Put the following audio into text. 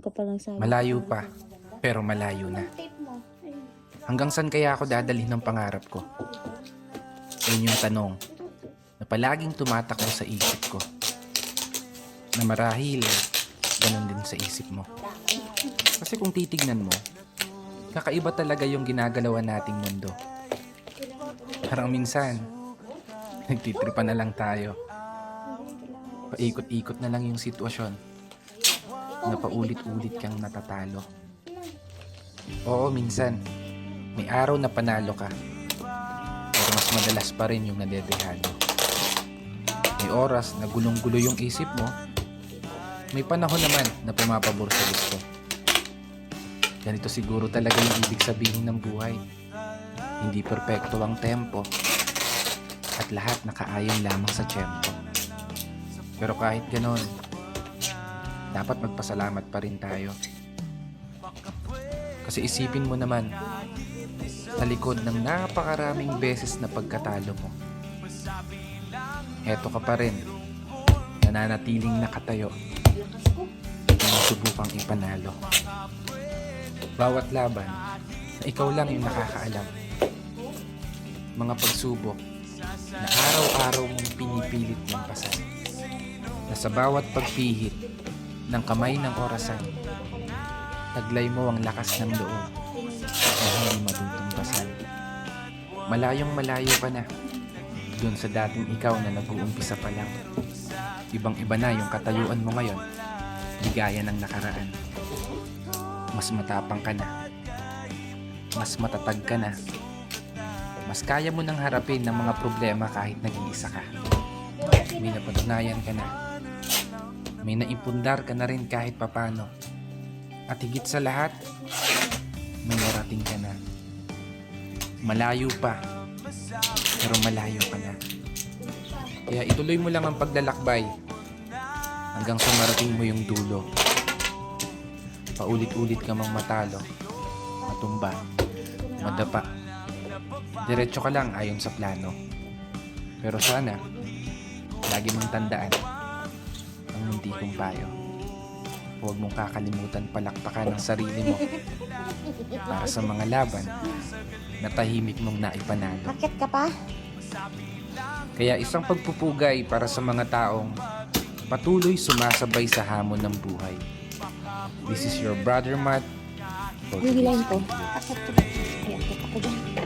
Ka pa lang sabi. Malayo pa, pero malayo na. Hanggang saan kaya ako dadalhin ng pangarap ko? Yun yung tanong na palaging tumatakbo sa isip ko. Na marahil, ganun din sa isip mo. Kasi kung titignan mo, kakaiba talaga yung ginagalawan nating mundo. Parang minsan, nagtitripa na lang tayo. Paikot-ikot na lang yung sitwasyon na paulit-ulit kang natatalo. Oo, minsan, may araw na panalo ka. Pero mas madalas pa rin yung nadedehado. May oras na gulong-gulo yung isip mo. May panahon naman na pumapabor sa gusto. Ganito siguro talaga yung ibig sabihin ng buhay. Hindi perpekto ang tempo. At lahat nakaayon lamang sa tiyempo. Pero kahit ganon, dapat magpasalamat pa rin tayo. Kasi isipin mo naman, sa likod ng napakaraming beses na pagkatalo mo, heto ka pa rin, nananatiling nakatayo, na subukang ipanalo. Bawat laban, na ikaw lang yung nakakaalam. Mga pagsubok na araw-araw mong pinipilit lampasan. Na sa bawat pagpihit ng kamay ng orasan, taglay mo ang lakas ng loob na hindi madutumbasan. Malayong malayo ka na dun sa dating ikaw na nag-uumpisa pa lang. Ibang iba na yung katayuan mo ngayon, di ng nakaraan. Mas matapang ka na. Mas matatag ka na. Mas kaya mo nang harapin ng mga problema kahit nag-iisa ka. May napatunayan ka na. May naipundar ka na rin kahit papano. At higit sa lahat, may narating ka na. Malayo pa, pero malayo ka na. Kaya ituloy mo lang ang paglalakbay hanggang sa marating mo yung dulo. Paulit-ulit ka mang matalo, matumba, madapa. Diretso ka lang ayon sa plano. Pero sana, lagi mong tandaan ang hindi kong payo. Huwag mong kakalimutan palakpakan ang sarili mo para sa mga laban na tahimik mong naipanalo. Bakit ka pa? Kaya isang pagpupugay para sa mga taong patuloy sumasabay sa hamon ng buhay. This is your brother Matt. today's ko. Akit ko. Ayan, kita ko dyan.